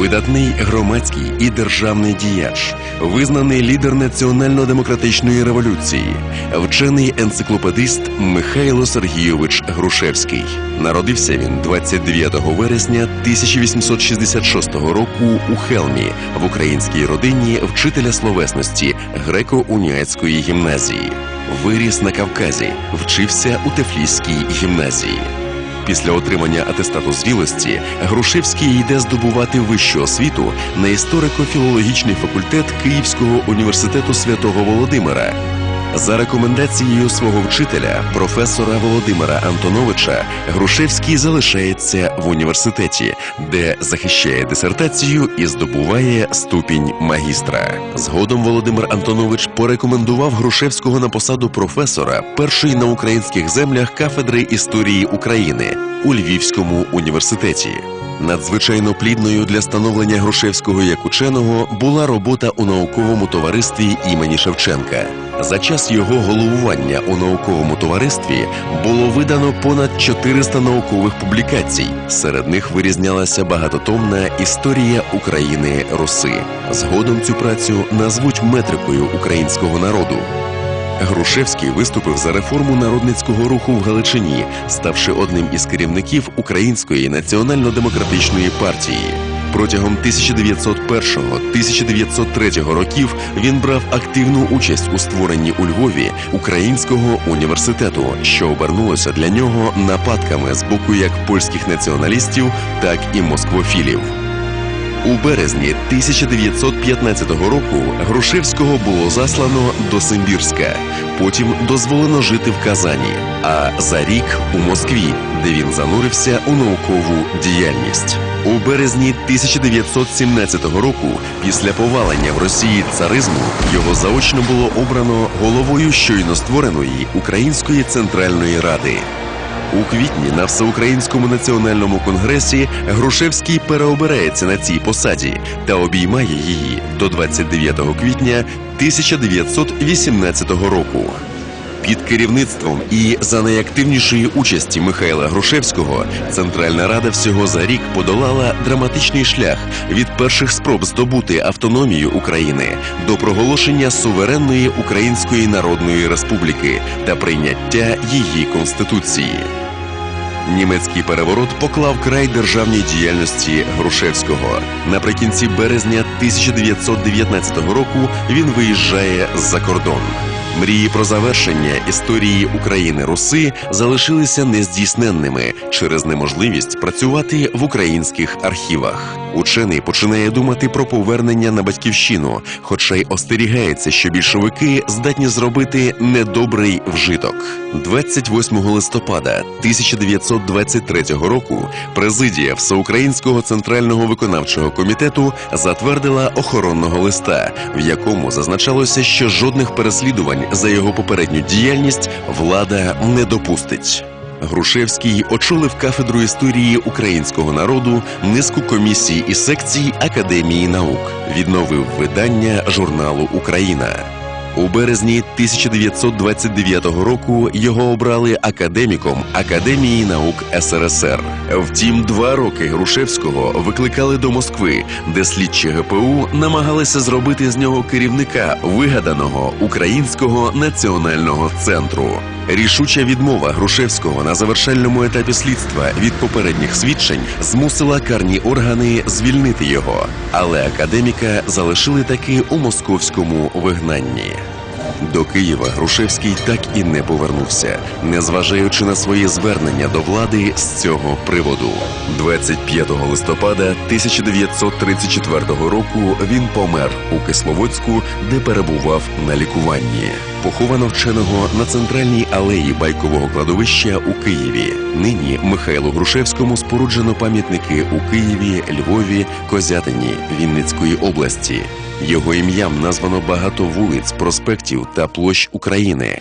Видатний громадський і державний діяч, визнаний лідер національно-демократичної революції, вчений енциклопедист Михайло Сергійович Грушевський. Народився він 29 вересня 1866 року у Хелмі в українській родині вчителя словесності греко-уніатської гімназії. Виріс на Кавказі, вчився у Тефліській гімназії. Після отримання атестату звілості Грушевський йде здобувати вищу освіту на історико-філологічний факультет Київського університету святого Володимира. За рекомендацією свого вчителя, професора Володимира Антоновича, Грушевський залишається в університеті, де захищає дисертацію і здобуває ступінь магістра. Згодом Володимир Антонович порекомендував Грушевського на посаду професора першої на українських землях кафедри історії України у Львівському університеті. Надзвичайно плідною для становлення Грушевського як ученого була робота у науковому товаристві імені Шевченка. За час його головування у науковому товаристві було видано понад 400 наукових публікацій. Серед них вирізнялася багатотомна історія України Руси. Згодом цю працю назвуть метрикою українського народу. Грушевський виступив за реформу народницького руху в Галичині, ставши одним із керівників Української національно-демократичної партії. Протягом 1901-1903 років він брав активну участь у створенні у Львові Українського університету, що обернулося для нього нападками з боку як польських націоналістів, так і москвофілів. У березні 1915 року Грушевського було заслано до Симбірська. Потім дозволено жити в Казані, а за рік у Москві, де він занурився у наукову діяльність. У березні 1917 року, після повалення в Росії царизму, його заочно було обрано головою щойно створеної Української центральної ради. У квітні на всеукраїнському національному конгресі Грушевський переобирається на цій посаді та обіймає її до 29 квітня 1918 року. Під керівництвом і за найактивнішої участі Михайла Грушевського Центральна Рада всього за рік подолала драматичний шлях від перших спроб здобути автономію України до проголошення суверенної Української Народної Республіки та прийняття її конституції. Німецький переворот поклав край державній діяльності Грушевського. Наприкінці березня 1919 року він виїжджає за кордон. Мрії про завершення історії України Руси залишилися нездійсненними через неможливість працювати в українських архівах. Учений починає думати про повернення на батьківщину, хоча й остерігається, що більшовики здатні зробити недобрий вжиток. 28 листопада 1923 року президія Всеукраїнського центрального виконавчого комітету затвердила охоронного листа, в якому зазначалося, що жодних переслідувань за його попередню діяльність влада не допустить. Грушевський очолив кафедру історії українського народу, низку комісій і секцій Академії наук, відновив видання журналу Україна. У березні 1929 року його обрали академіком Академії наук СРСР. Втім, два роки Грушевського викликали до Москви, де слідчі ГПУ намагалися зробити з нього керівника вигаданого українського національного центру. Рішуча відмова Грушевського на завершальному етапі слідства від попередніх свідчень змусила карні органи звільнити його, але академіка залишили таки у московському вигнанні. До Києва Грушевський так і не повернувся, незважаючи на своє звернення до влади з цього приводу. 25 листопада 1934 року він помер у Кисловодську, де перебував на лікуванні. Поховано вченого на центральній алеї байкового кладовища у Києві. Нині Михайлу Грушевському споруджено пам'ятники у Києві, Львові, Козятині, Вінницької області. Його ім'ям названо багато вулиць, проспектів та площ України.